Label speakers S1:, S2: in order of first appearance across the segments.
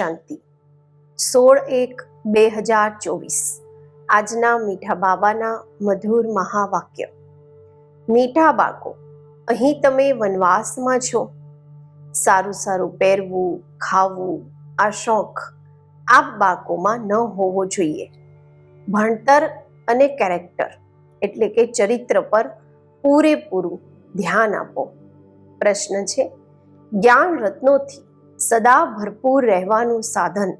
S1: શાંતિ. સોળ એક બે હજાર ચોવીસ. આજના મીઠા બાબાના મધુર મહાવાક્ય. મીઠા બાળકો, અહીં તમે વનવાસમાં છો. સારું સારું પહેરવું, ખાવું, આ શોખ આપ બાળકોમાં ન હોવો જોઈએ. ભણતર અને કેરેક્ટર એટલે કે ચરિત્ર પર પૂરેપૂરું ધ્યાન આપો. પ્રશ્ન છે જ્ઞાન રત્નોથી સદા ભરપૂર રહેવાનું સાધન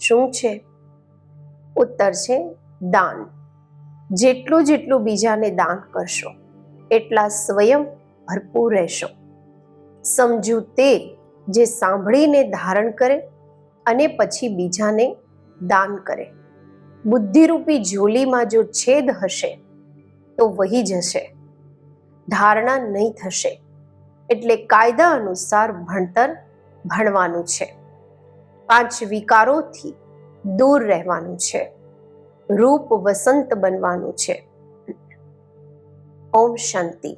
S1: શું છે? ઉત્તર છે, દાન. જેટલું જેટલું બીજાને દાન કરશો, એટલા સ્વયં ભરપૂર રહેશો. સમજુ તે જે સાંભળીને ધારણ કરે અને પછી બીજાને દાન કરે. બુદ્ધિરૂપી ઝોલીમાં જો છેદ હશે, તો વહી જશે. ધારણા નહીં થશે. એટલે કાયદા અનુસાર ભણતર ભણવાનું છે. પાંચ વિકારોથી દૂર રહેવાનું છે. રૂપ વસંત બનવાનું છે. ઓમ શાંતિ.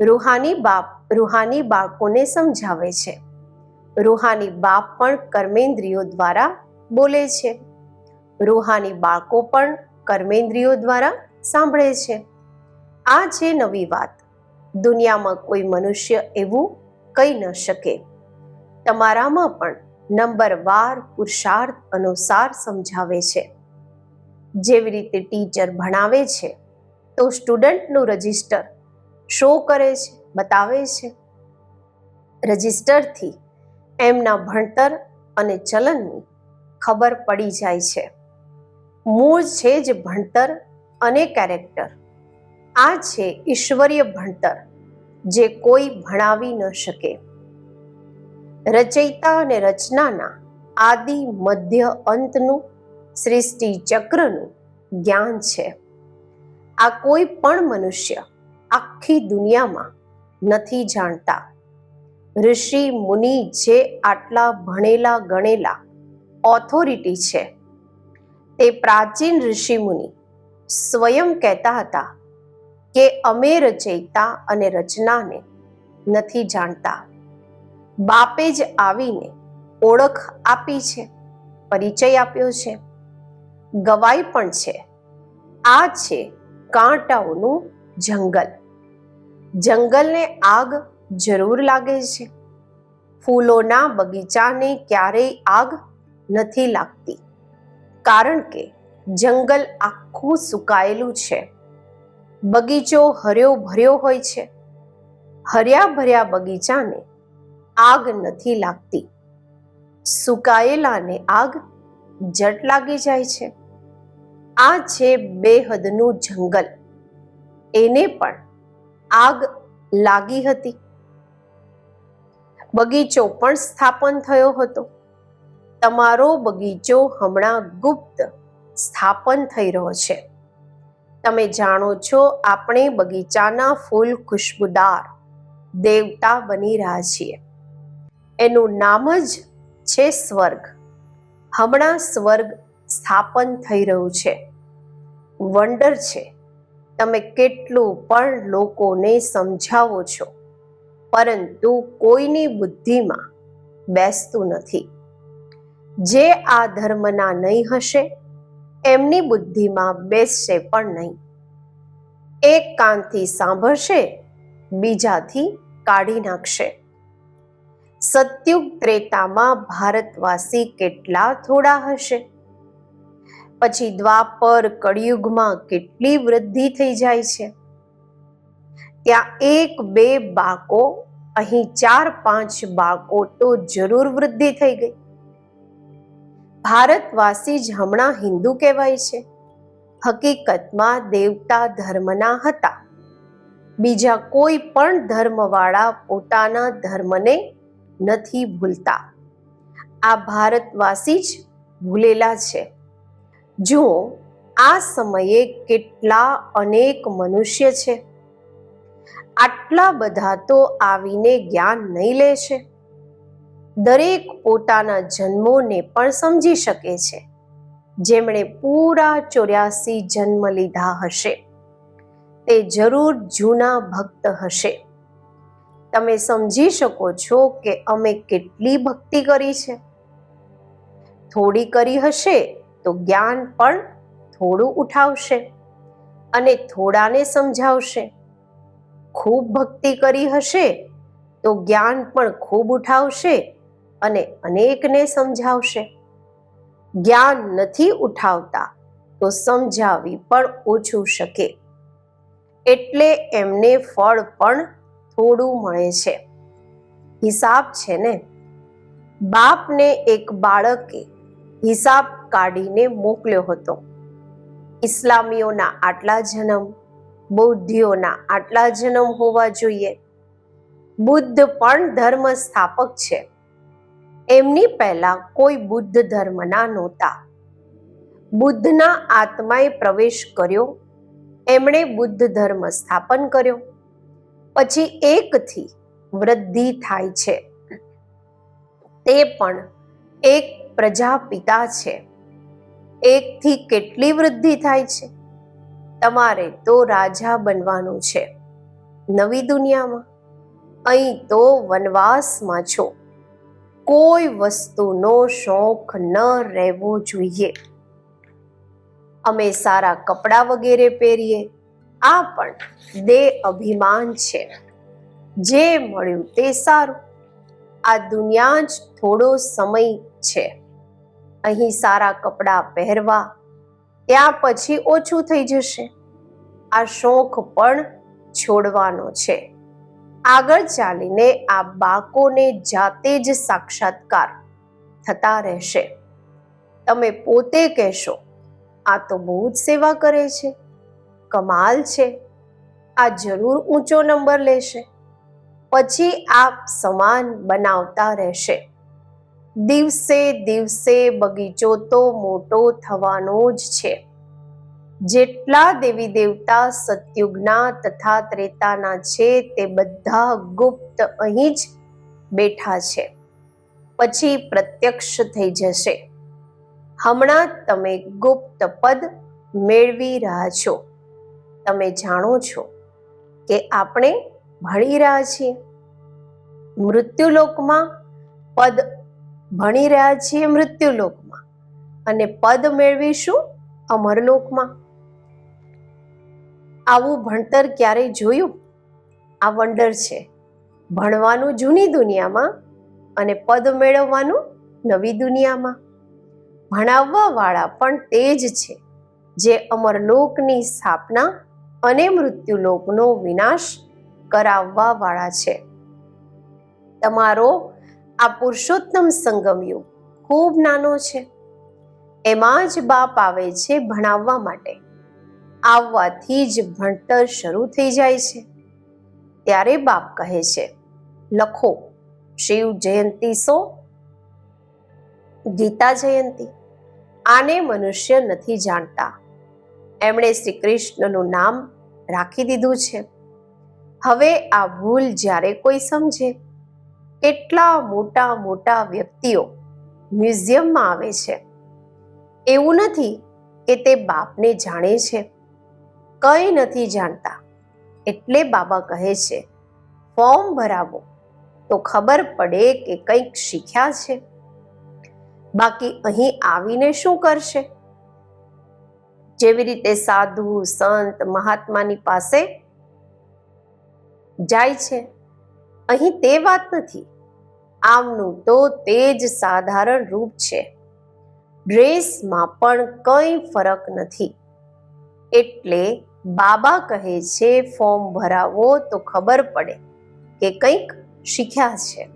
S1: રૂહાની બાપ, રૂહાની બાળકોને સમજાવે છે. રૂહાની બાપ પણ કર્મેન્દ્રિયો દ્વારા બોલે છે. રૂહાની બાળકો પણ કર્મેન્દ્રિયો દ્વારા સાંભળે છે. આ છે નવી વાત, દુનિયામાં કોઈ મનુષ્ય એવું કહી ન શકે. તમારામાં પણ નંબરવાર પુરુષાર્થ અનુસાર સમજાવે છે. જેવી રીતે ટીચર ભણાવે છે, તો સ્ટુડન્ટનું રજિસ્ટર શો કરે છે, બતાવે છે. રજિસ્ટરથી એમના ભણતર અને ચલનની ખબર પડી જાય છે. મૂળ છે જ ભણતર અને કેરેક્ટર. આ છે ઈશ્વરીય ભણતર, જે કોઈ ભણાવી ન શકે. રચયિતા અને રચનાના આદિ મધ્ય અંતનું સૃષ્ટિ ચક્રનું જ્ઞાન છે. આ કોઈ પણ મનુષ્ય આખી દુનિયામાં નથી જાણતા. ઋષિ મુનિ જે આટલા ભણેલા ગણેલા ઓથોરિટી છે. તે પ્રાચીન ઋષિ મુનિ સ્વયં કહેતા હતા કે અમે રચયિતા અને રચનાને નથી જાણતા. બાપે જ આવીને ઓળખ આપી છે, પરિચય આપ્યો છે. ગવાઈ પણ છે. આ છે કાંટાઓનું જંગલ. જંગલને આગ જરૂર લાગે છે. ફૂલોના બગીચાને ક્યારેય આગ નથી લાગતી. કારણ કે જંગલ આખું સુકાયેલું છે. બગીચો હર્યો ભર્યો હોય છે. હર્યા ભર્યા બગીચાને આગ નથી લાગતી. સુકાયેલાને આગ જટ લાગી જાય છે. આ છે બેહદનું જંગલ. એને પણ આગ લાગી હતી. બગીચો પણ સ્થાપન થયો હતો. તમારો બગીચો હમણાં ગુપ્ત સ્થાપન થઈ રહ્યો છે. તમે જાણો છો આપણે બગીચાના ફૂલ ખુશ્બુદાર દેવતા બની રહ્યા છીએ. એનું નામ જ છે સ્વર્ગ. હમણાં સ્વર્ગ સ્થાપન થઈ રહ્યું છે. વંડર છે. તમે કેટલું પણ લોકોને સમજાવો છો, પરંતુ કોઈની બુદ્ધિમાં બેસતું નથી. જે આ ધર્મના નહીં હશે, એમની બુદ્ધિમાં બેસશે પણ નહીં. એક કાનથી સાંભળશે, બીજાથી કાઢી નાખશે. સત્યુગ ત્રેતામાં ભારતવાસી કેટલા થોડા હશે? પછી દ્વાપર કળિયુગમાં કેટલી વૃદ્ધિ થઈ જાય છે? ત્યાં એક બે બાકો, અહીં ચાર પાંચ બાકો તો જરૂર વૃદ્ધિ થઈ ગઈ. ભારતવાસી જ હમણાં હિન્દુ કહેવાય છે. હકીકતમાં દેવતા ધર્મના હતા. બીજા કોઈ પણ ધર્મવાળા પોતાના ધર્મને નથી ભૂલતા. આ ભારતવાસી જ ભૂલેલા છે. જુઓ, આ સમયે કેટલા અનેક મનુષ્ય છે. આટલા બધા તો આવીને જ્ઞાન નહીં લેશે દરેક પોતાના જન્મોને પણ સમજી શકે છે. જેમણે પૂરા ચોર્યાસી જન્મ લીધા હશે. તે જરૂર જૂના ભક્ત હશે. તમે સમજી શકો છો કે અમે કેટલી ભક્તિ કરી છે. થોડી કરી હશે તો જ્ઞાન પણ થોડું ઉઠાવશે અને થોડાને સમજાવશે. ખૂબ ભક્તિ કરી હશે તો જ્ઞાન પણ ખૂબ ઉઠાવશે અને અનેકને સમજાવશે. જ્ઞાન નથી ઉઠાવતા તો સમજાવી પણ ઓછું શકે. એટલે એમને ફળ પણ થોડું મળે છે. હિસાબ છે ને? બાપને એક બાળકે હિસાબ કાઢીને મોકલ્યો હતો. ઇસ્લામીઓના આટલા જન્મ, બૌદ્ધિઓના આટલા જન્મ હોવા જોઈએ. બુદ્ધ પણ ધર્મ સ્થાપક છે. એમની પહેલા કોઈ બુદ્ધ ધર્મના નહોતા. બુદ્ધના આત્માએ પ્રવેશ કર્યો. એમણે બુદ્ધ ધર્મ સ્થાપન કર્યો. પછી એકથી વૃદ્ધિ થાય છે. તે પણ એક પ્રજાપિતા છે. એકથી કેટલી વૃદ્ધિ થાય છે? તમારે તો રાજા બનવાનું છે. નવી દુનિયામાં અહીં તો વનવાસમાં છો. કોઈ વસ્તુનો શોખ ન રહેવો જોઈએ. અમે સારા કપડાં વગેરે પહેરીએ. આ પણ દેહ અભિમાન છે. જે મળ્યું તે સારું. આ દુનિયા જ થોડો સમય છે. અહીં સારા કપડાં પહેરવા, ત્યાં પછી ઓછું થઈ જશે. આ શોખ પણ છોડવાનો છે. આગળ ચાલીને આ બાકોને જાતે જ સાક્ષાત્કાર થતા રહેશે. તમે પોતે કહેશો, આ તો બહુ જ સેવા કરે છે. કમાલ છે. આ જરૂર ઊંચો નંબર લેશે. પછી આપ સમાન બનાવતા રહેશે. દિવસે દિવસે બગીચો તો મોટો થવાનો જ છે. જેટલા દેવી દેવતા સતયુગના તથા ત્રેતાના છે તે બધા ગુપ્ત અહીં જ બેઠા છે. પછી પ્રત્યક્ષ થઈ જશે. હમણાં તમે ગુપ્ત પદ મેળવી રહ્યા છો. તમે જાણો છો કે આપણે ભણી રહ્યા છીએ. મૃત્યુલોકમાં પદ ભણી રહ્યા છીએ મૃત્યુલોકમાં અને પદ મેળવીશું અમરલોકમાં. આવું ભણતર ક્યારેય જોયું? આ વંડર છે. ભણવાનું જૂની દુનિયામાં અને પદ મેળવવાનું નવી દુનિયામાં. ભણાવવા વાળા પણ તે જ છે જે અમરલોકની સ્થાપના અને મૃત્યુલોકનો વિનાશ કરાવવા વાળા છે. તમારો આ પુરુષોત્તમ સંગમ યુગ ખૂબ નાનો છે. એમાં જ બાપ આવે છે ભણાવવા માટે. આવવાથી જ ભણતર શરૂ થઈ જાય છે. ત્યારે બાપ કહે છે, લખો, શિવ જયંતી સો, ગીતા જયંતી. આને મનુષ્ય નથી જાણતા. એમણે શ્રી કૃષ્ણનું નામ રાખી દીધું છે. હવે આ ભૂલ જ્યારે કોઈ સમજે, કેટલા મોટા મોટા વ્યક્તિઓ મ્યુઝિયમમાં આવે છે. એવું નથી કે તે બાપને જાણે છે. કંઈ નથી જાણતા. એટલે બાબા કહે છે, ફોર્મ ભરાવો. તો ખબર પડે કે કંઈક શીખ્યા છે. બાકી અહીં આવીને શું કરશે? જેવી રીતે સાધુ, સંત, મહાત્માની પાસે જાય છે. અહીં તે વાત નથી. આમનું તો તે જ સાધારણ રૂપ છે. ડ્રેસમાં પણ કંઈ ફરક નથી. એટલે બાબા કહે છે, ફોર્મ ભરાવો તો ખબર પડે કે કંઈક શીખ્યા છે.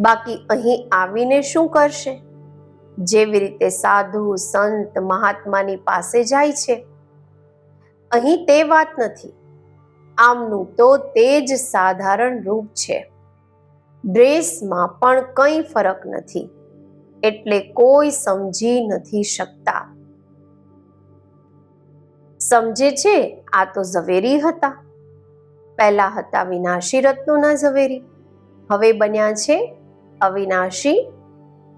S1: બાકી અહીં આવીને શું કરશે? જેવી રીતે સાધુ, સંત, મહાત્માની પાસે જાય છે? અહીં તે વાત નથી. આમનું તો તે જ સાધારણ રૂપ છે. ડ્રેસમાં પણ કંઈ ફરક નથી, એટલે કોઈ સમજી નથી શકતા. સમજે છે, આ તો ઝવેરી હતા. પહેલા હતા વિનાશી રત્નોના ઝવેરી, હવે બન્યા છે અવિનાશી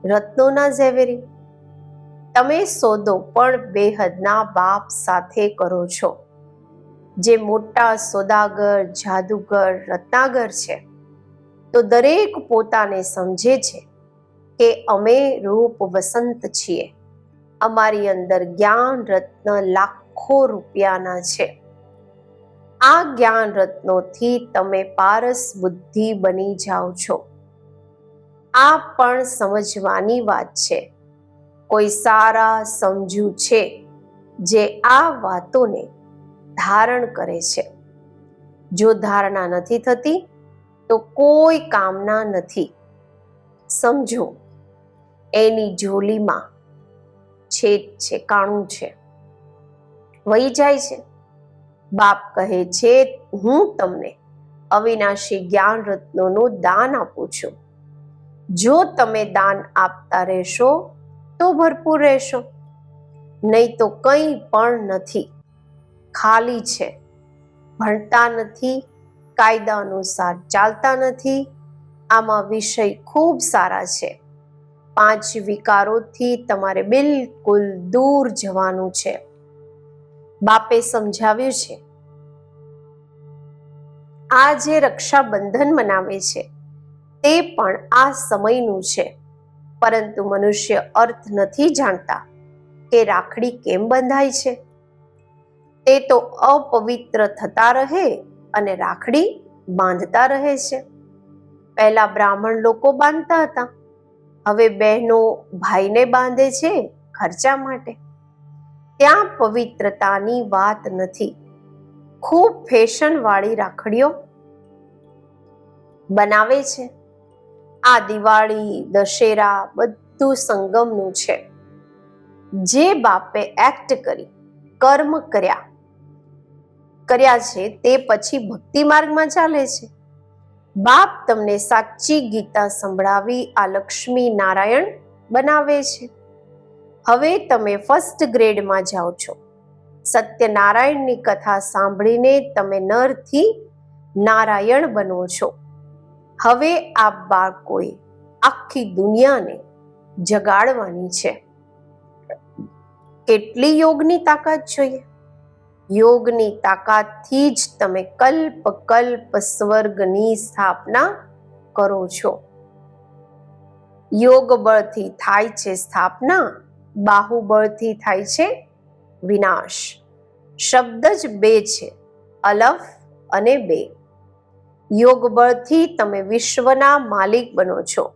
S1: રત્નોના ઝેવેરી. તમે સોદો પણ બેહદના બાપ સાથે કરો છો. જે મોટા સોદાગર, જાદુગર, રત્નાગર છે, તો દરેક પોતાને સમજે છે કે અમે રૂપ વસંત છીએ. અમારી અંદર જ્ઞાન રત્ન લાખો રૂપિયાના છે. આ જ્ઞાન રત્નોથી તમે પારસ બુદ્ધિ બની જાઓ છો. આ પણ સમજવાની વાત છે. કોઈ સારા સમજુ છે જે આ વાતોને ધારણ કરે છે. જો ધારણા નથી થતી, તો કોઈ કામના નથી. સમજો, એની જોલીમાં છેદ છે, કાણું છે. વહી જાય છે. બાપ કહે છે, હું તમને અવિનાશી જ્ઞાન રત્નોનું દાન આપું છું. જો તમે દાન આપતા રહેશો, તો ભરપૂર રહેશો. નહીં તો કંઈ પણ નથી. ખાલી છે. ભણતા નથી, કાયદા અનુસાર ચાલતા નથી. આમાં વિષય ખૂબ સારા છે. પાંચ વિકારોથી તમારે બિલકુલ દૂર જવાનું છે. બાપે સમજાવ્યું છે. આ જે રક્ષાબંધન મનાવે છે તે પણ આ સમયનું છે. પરંતુ મનુષ્ય અર્થ નથી જાણતા કે રાખડી કેમ બંધાય છે. તે તો અપવિત્ર થતા રહે અને રાખડી બાંધતા રહે છે. પહેલા બ્રાહ્મણ લોકો બાંધતા હતા. હવે બહેનો ભાઈને બાંધે છે ખર્ચા માટે. ત્યાં પવિત્રતાની વાત નથી. ખૂબ ફેશન વાળી રાખડીઓ બનાવે છે. આ દિવાળી, દશેરા બધું સંગમનું છે. જે બાપે એક્ટ કરી, કર્મ કર્યા કર્યા છે તે પછી ભક્તિ માર્ગમાં ચાલે છે. બાપ તમને સાચી ગીતા સંભળાવી આ લક્ષ્મી નારાયણ બનાવે છે. હવે તમે ફર્સ્ટ ગ્રેડમાં જાઓ છો. સત્યનારાયણની કથા સાંભળીને તમે નરથી નારાયણ બનો છો. હવે આ બાળકોએ આખી દુનિયાને જગાડવાની છે. કેટલી યોગની તાકાત જોઈએ? યોગની તાકાતથી જ તમે કલ્પ કલ્પ સ્વર્ગની સ્થાપના કરો છો. યોગ બળથી થાય છે સ્થાપના, બાહુબળથી થાય છે વિનાશ. શબ્દ જ બે છે, અલફ અને બે. યોગ બળથી તમે વિશ્વના માલિક બનો છો.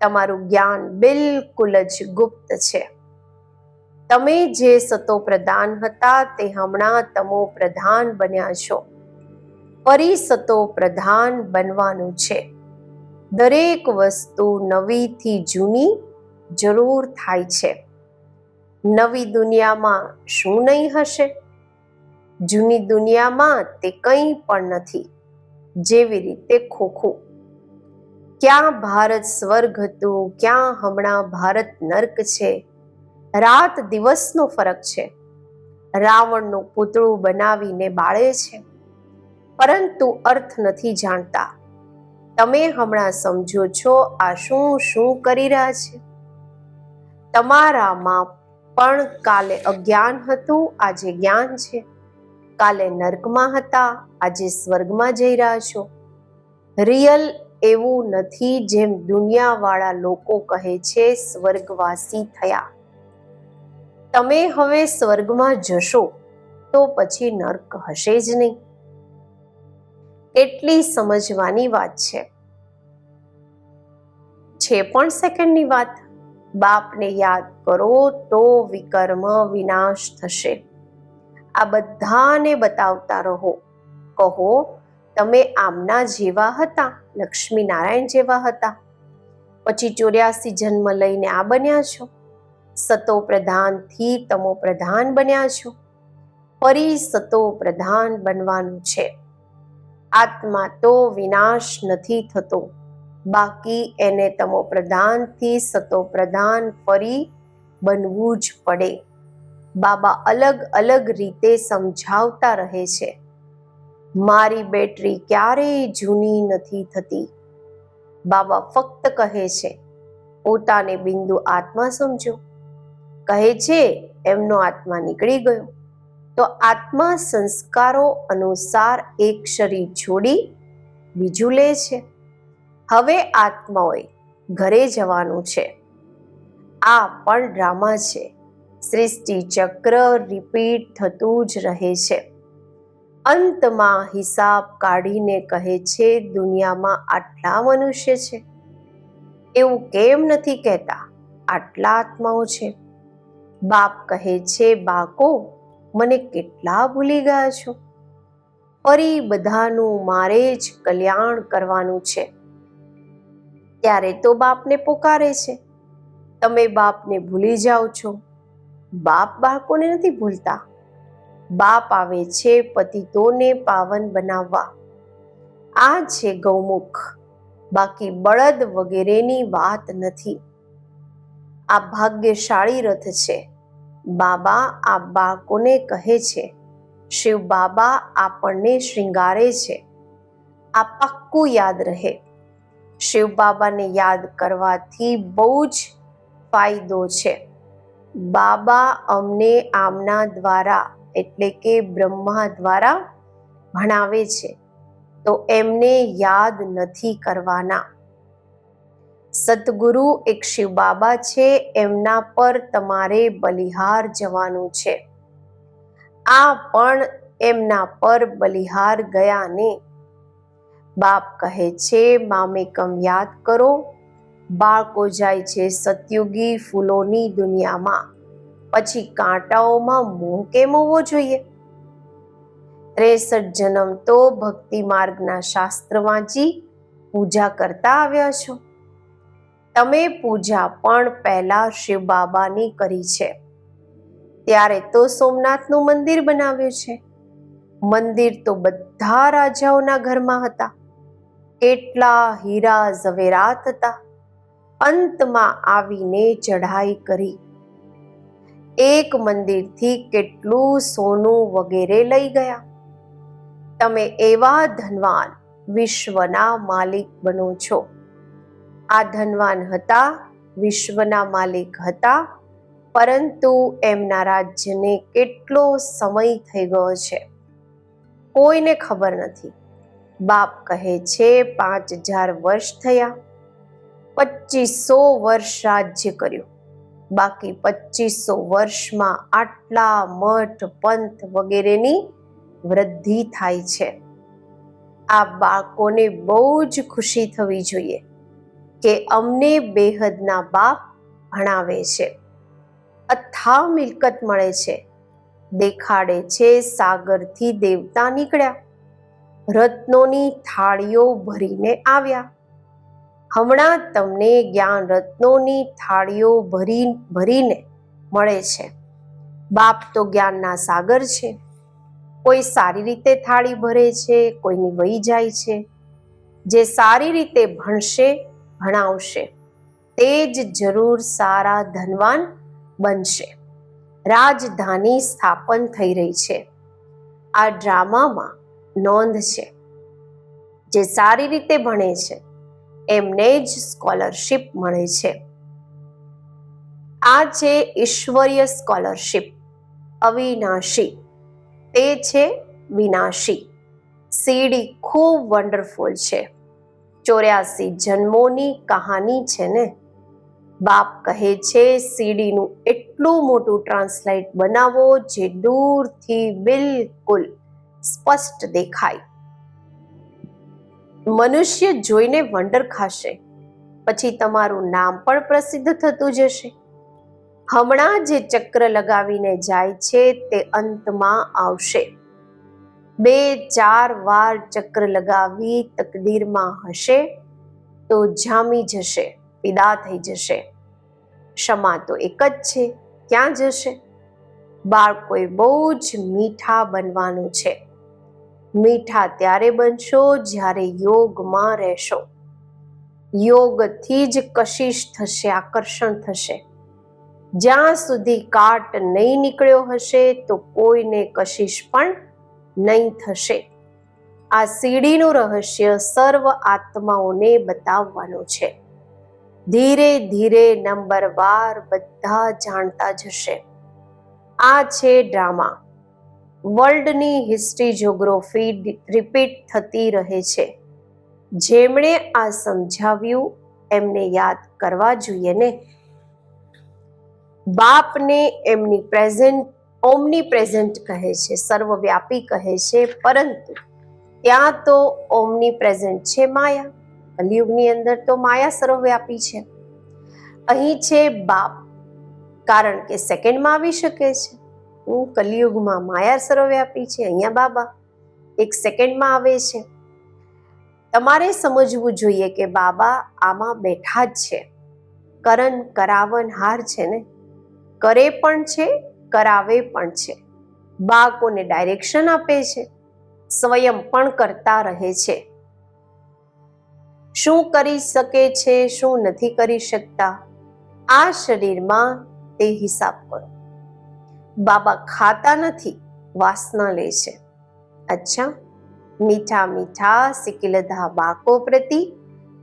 S1: તમારું જ્ઞાન બિલકુલ જ ગુપ્ત છે. તમે જે સતો પ્રધાન હતા તે હમણાં તમો પ્રધાન બન્યા છો. ફરી સતો પ્રધાન બનવાનું છે. દરેક વસ્તુ નવીથી જૂની જરૂર થાય છે. નવી દુનિયામાં શું નહીં હશે? જૂની દુનિયામાં તે કંઈ પણ નથી. જેવી રીતે ખોખું. ક્યાં ભારત સ્વર્ગ હતું, ક્યાં હમણાં ભારત નર્ક છે. રાત દિવસનો ફરક છે. રાવણનું પૂતળું બનાવીને બાળે છે. પરંતુ અર્થ નથી જાણતા. તમે હમણાં સમજો છો આ શું શું કરી રહ્યા છે? તમારામાં પણ કાલે અજ્ઞાન હતું, આજે જ્ઞાન છે. કાલે નર્કમાં હતા, આજે સ્વર્ગમાં જઈ રહ્યા છો. રિયલ એવું નથી જેમ દુનિયાવાળા લોકો કહે છે, સ્વર્ગવાસી થયા. તમે હવે સ્વર્ગમાં જશો, તો પછી નર્ક હશે જ નહીં. એટલી સમજવાની વાત છે. છે પણ સેકન્ડની વાત. બાપને યાદ કરો તો વિકર્મ વિનાશ થશે. આ બધાને બતાવતા રહો. કહો, તમે આમના જેવા હતા લક્ષ્મી નારાયણ જેવા હતા. પછી ચોર્યાસી જન્મ લઈને આ બન્યા છો. સતો પ્રધાનથી તમો પ્રધાન બન્યા છો. ફરી સતો પ્રધાન બનવાનું છે. આત્મા તો વિનાશ નથી થતો. બાકી એને તમો પ્રધાનથી સતો પ્રધાન ફરી બનવું જ પડે. બાબા અલગ અલગ રીતે સમજાવતા રહે છે. મારી બેટરી ક્યારેય જૂની નથી થતી. બાબા ફક્ત કહે છે, પોતાને બિંદુ આત્મા સમજો. કહે છે, એમનો આત્મા નીકળી ગયો. તો આત્મા સંસ્કારો અનુસાર એક શરીર છોડી બીજું લે છે. હવે આત્માઓએ ઘરે જવાનું છે. આ પણ ડ્રામા છે. સૃષ્ટિ ચક્ર રિપીટ થતું જ રહે છે. અંતમાં હિસાબ કાઢીને કહે છે, દુનિયામાં આટલા મનુષ્ય છે. એવું કેમ નથી કહેતા? આટલા આત્માઓ છે. બાપ કહે છે, બાકો, મને કેટલા ભૂલી ગયા છો? ફરી બધાનું મારે જ કલ્યાણ કરવાનું છે. ત્યારે તો બાપને પોકારે છે. તમે બાપને ભૂલી જાઓ છો. બાપ બાળકોને નથી ભૂલતા. બાપ આવે છે પતિતોને પાવન બનાવવા. આ છે ગૌમુખ. બાકી બળદ વગેરેની વાત નથી. આ ભાગ્યશાળી રથ છે. બાબા આ બાળકોને કહે છે. શિવ બાબા આપણને શૃંગારે છે. આ પક્કું યાદ રહે. શિવ બાબાને યાદ કરવાથી બહુ જ ફાયદો છે. બાબા અમને આમના દ્વારા, એટલે કે બ્રહ્મા દ્વારા ભણાવે છે. તો એમને યાદ નથી કરવાના. સદગુરુ એક શિવ બાબા છે, એમના પર તમારે બલિહાર જવાનું છે. આ પણ એમના પર બલિહાર ગયા ને બાપ કહે છે, મામેકમ યાદ કરો બાળકો જાય છે સતયુગી ફૂલોની દુનિયામાં. પછી કાંટાઓમાં મોહ કેમ હોવો જોઈએ? ત્રેસઠ જન્મ તો ભક્તિ માર્ગના શાસ્ત્ર વાંચી પૂજા કરતા આવ્યા છો. તમે પૂજા પણ પહેલા શિવ બાબાની કરી છે. ત્યારે તો સોમનાથનું મંદિર બનાવ્યું છે. મંદિર તો બધા રાજાઓના ઘરમાં હતા. કેટલા હીરા ઝવેરાત હતા. અંતમાં આવીને ચઢાઈ કરી. એક મંદિરથી કેટલું સોનું વગેરે લઈ ગયા. તમે એવા ધનવાન વિશ્વના માલિક બનો છો. આ ધનવાન હતા, વિશ્વના માલિક હતા, પરંતુ એમના રાજ્યને કેટલો સમય થઈ ગયો છે? કોઈને ખબર નથી. બાપ કહે છે, પાંચ હજાર વર્ષ થયા. પચીસો વર્ષ રાજ્ય કર્યું. બાકી પચીસો વર્ષમાં આટલા મઠ, પંથ વગેરેની વૃદ્ધિ થાય છે. આ બાળકોને બહુ જ ખુશી થવી જોઈએ કે અમને બેહદના બાપ ભણાવે છે. અથાવ મિલકત મળે છે. દેખાડે છે સાગરથી દેવતા નીકળ્યા. રત્નોની થાળીઓ ભરીને આવ્યા. હમણાં તમને જ્ઞાન રત્નોની થાળીઓ ભરી ભરીને મળે છે. બાપ તો જ્ઞાનના સાગર છે. કોઈ સારી રીતે થાળી ભરે છે, કોઈની વહી જાય છે. જે સારી રીતે ભણશે, ભણાવશે, તે જ જરૂર સારા ધનવાન બનશે. રાજધાની સ્થાપન થઈ રહી છે. આ ડ્રામામાં નોંધ છે. જે સારી રીતે ભણે છે એમને જ સ્કોલરશિપ મળે છે. આ છે ઈશ્વરીય સ્કોલરશિપ. અવિનાશી. તે છે વિનાશી. સીડી ખૂબ વન્ડરફુલ છે. ચોર્યાસી જન્મોની કહાની છે ને? બાપ કહે છે, સીડીનું એટલું મોટું ટ્રાન્સલેટ બનાવો જે દૂરથી બિલકુલ સ્પષ્ટ દેખાય. મનુષ્ય જોઈને વંડર ખાશે. પછી તમારું નામ પણ પ્રસિદ્ધ થતું જશે. હમણાં જે ચક્ર લગાવીને જાય છે તે અંતમાં આવશે. બે ચાર વાર ચક્ર લગાવી તકદીરમાં હશે તો જામી જશે વિદા થઈ જશે. ક્ષમા તો એક જ છે, ક્યાં જશે? બાળકોએ બહુ જ મીઠા બનવાનું છે. મીઠા ત્યારે બનશો જ્યારે યોગમાં રહેશો. યોગથી જ કશિશ થશે, આકર્ષણ થશે. જ્યાં સુધી કાટ નહીં નીકળ્યો હશે તો કોઈને કશિશ પણ નહીં થશે. આ સીડીનું રહસ્ય સર્વ આત્માઓને બતાવવાનું છે. ધીરે ધીરે નંબર વાર બધા જાણતા જશે. આ છે ડ્રામા. વર્લ્ડની હિસ્ટ્રી જ્યોગ્રોફી રિપીટ થતી રહે છે. જેમણે આ સમજાવ્યું, એમને યાદ કરવા જોઈએ ને. બાપને એમની પ્રેઝન્ટ ઓમની પ્રેઝન્ટ કહે છે, સર્વવ્યાપી કહે છે, પરંતુ ત્યાં તો ઓમની પ્રેઝન્ટ છે માયા, કલયુગની અંદર તો માયા સર્વવ્યાપી છે. અહીં છે બાપ, કારણ કે સેકન્ડમાં આવી શકે છે. હું કલિયુગમાં માયા સર્વવ્યાપી છે, અહીંયા બાબા. એક સેકન્ડમાં આવે છે. તમારે સમજવું જોઈએ કે બાબા આમાં બેઠા જ છે. કરન કરાવન, હાર છે ને? કરે પણ છે, કરાવે પણ છે. બાળકોને ડાયરેક્શન આપે છે. સ્વયં પણ કરતા રહે છે. શું કરી શકે છે, શું નથી કરી શકતા? આ શરીરમાં તે હિસાબ કરો. બાબા ખાતા નથી, વાસના લે છે. અચ્છા, મીઠા મીઠા સિકિલધા બાળકો પ્રતિ,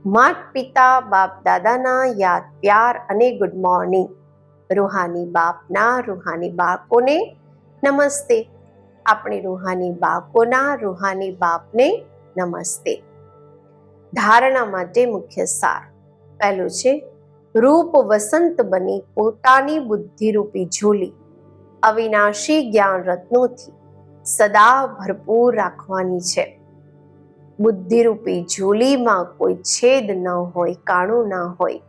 S1: માત પિતા, બાપ દાદાના યાદ, પ્યાર અને ગુડ મોર્નિંગ રૂહાની બાપના, રૂહાની બાળકોને નમસ્તે. આપણે રૂહાની બાળકોના, રૂહાની બાપને નમસ્તે. ધારણા માટે મુખ્ય સાર. પહેલું છે, રૂપ વસંત બની પોતાની બુદ્ધિરૂપી ઝોલી. અવિનાશી જ્ઞાન રત્નોથી સદા ભરપૂર રાખવાની છે. બુદ્ધિરૂપી ઝોલીમાં કોઈ છેદ ન હોય, કાણું ન હોય.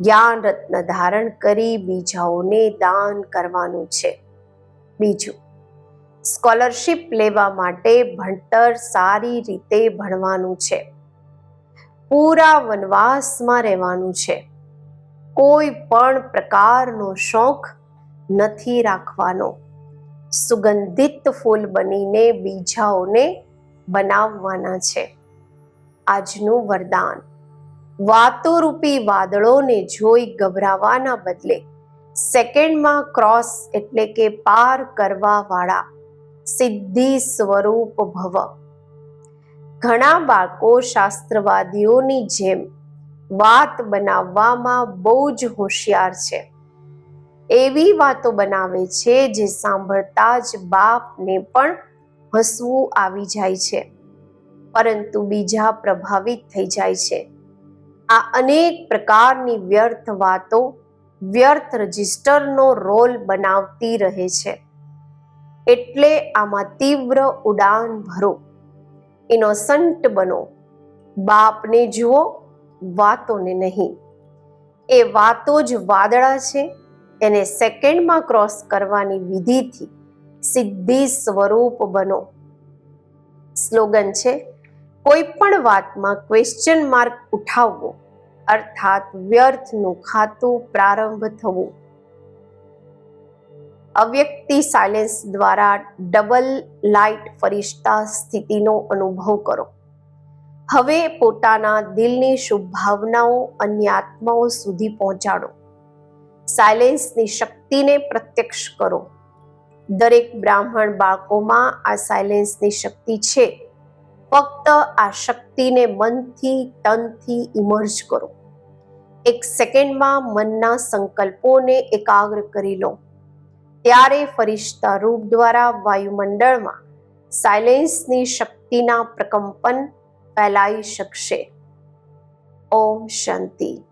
S1: જ્ઞાન રત્ન ધારણ કરી બીજાઓને દાન કરવાનું છે. બીજું, સ્કોલરશિપ લેવા માટે ભણતર સારી રીતે ભણવાનું છે. પૂરા વનવાસમાં રહેવાનું છે. કોઈ પણ પ્રકારનો શોખ નથી રાખવાનો. સુગંધિત ફૂલ બનીને બીજાઓને બનાવવાના છે. આજનું વરદાન. વાતોરૂપી વાદળોને જોઈ ગભરાવાના બદલે સેકન્ડમાં ક્રોસ એટલે કે પાર કરવા વાળા સિદ્ધિ સ્વરૂપ ભવ. ઘણા બાળકો શાસ્ત્રવાદીઓની જેમ વાત બનાવવામાં બહુ જ હોશિયાર છે. એવી વાતો બનાવે છે જે સાંભળતા જ બાપને પણ હસવું આવી જાય છે. પરંતુ બીજા પ્રભાવિત થઈ જાય છે. આ અનેક પ્રકારની વ્યર્થ વાતો વ્યર્થ રજિસ્ટરનો રોલ બનાવતી રહે છે. એટલે આમાં તીવ્ર ઉડાન ભરો. ઇનોસન્ટ બનો. બાપને જુઓ, વાતોને નહીં. એ વાતો જ વાદળા છે. એને સેકન્ડમાં ક્રોસ કરવાની વિધિથી સિદ્ધિ સ્વરૂપ બનો. સ્લોગન છે, કોઈ પણ વાતમાં ક્વેશ્ચન માર્ક ઉઠાવવો, અર્થાત વ્યર્થનું ખાતું પ્રારંભ થવું. અવ્યક્તિ સાયલેન્સ દ્વારા ડબલ લાઇટ ફરિશ્તા સ્થિતિનો અનુભવ કરો. હવે પોતાના દિલની શુભ ભાવનાઓ અન્ય આત્માઓ સુધી પહોંચાડો. સાયલેન્સની શક્તિને પ્રત્યક્ષ કરો. દરેક બ્રાહ્મણ બાળકોમાં આ સાયલેન્સની શક્તિ છે. ફક્ત આ શક્તિને મનથી, તનથી ઇમર્જ કરો. એક સેકન્ડમાં મનના સંકલ્પોને એકાગ્ર કરી લો. ત્યારે ફરિશ્તા રૂપ દ્વારા વાયુમંડળમાં સાયલેન્સની શક્તિના પ્રકંપન ફેલાઈ શકશે. ઓમ શાંતિ.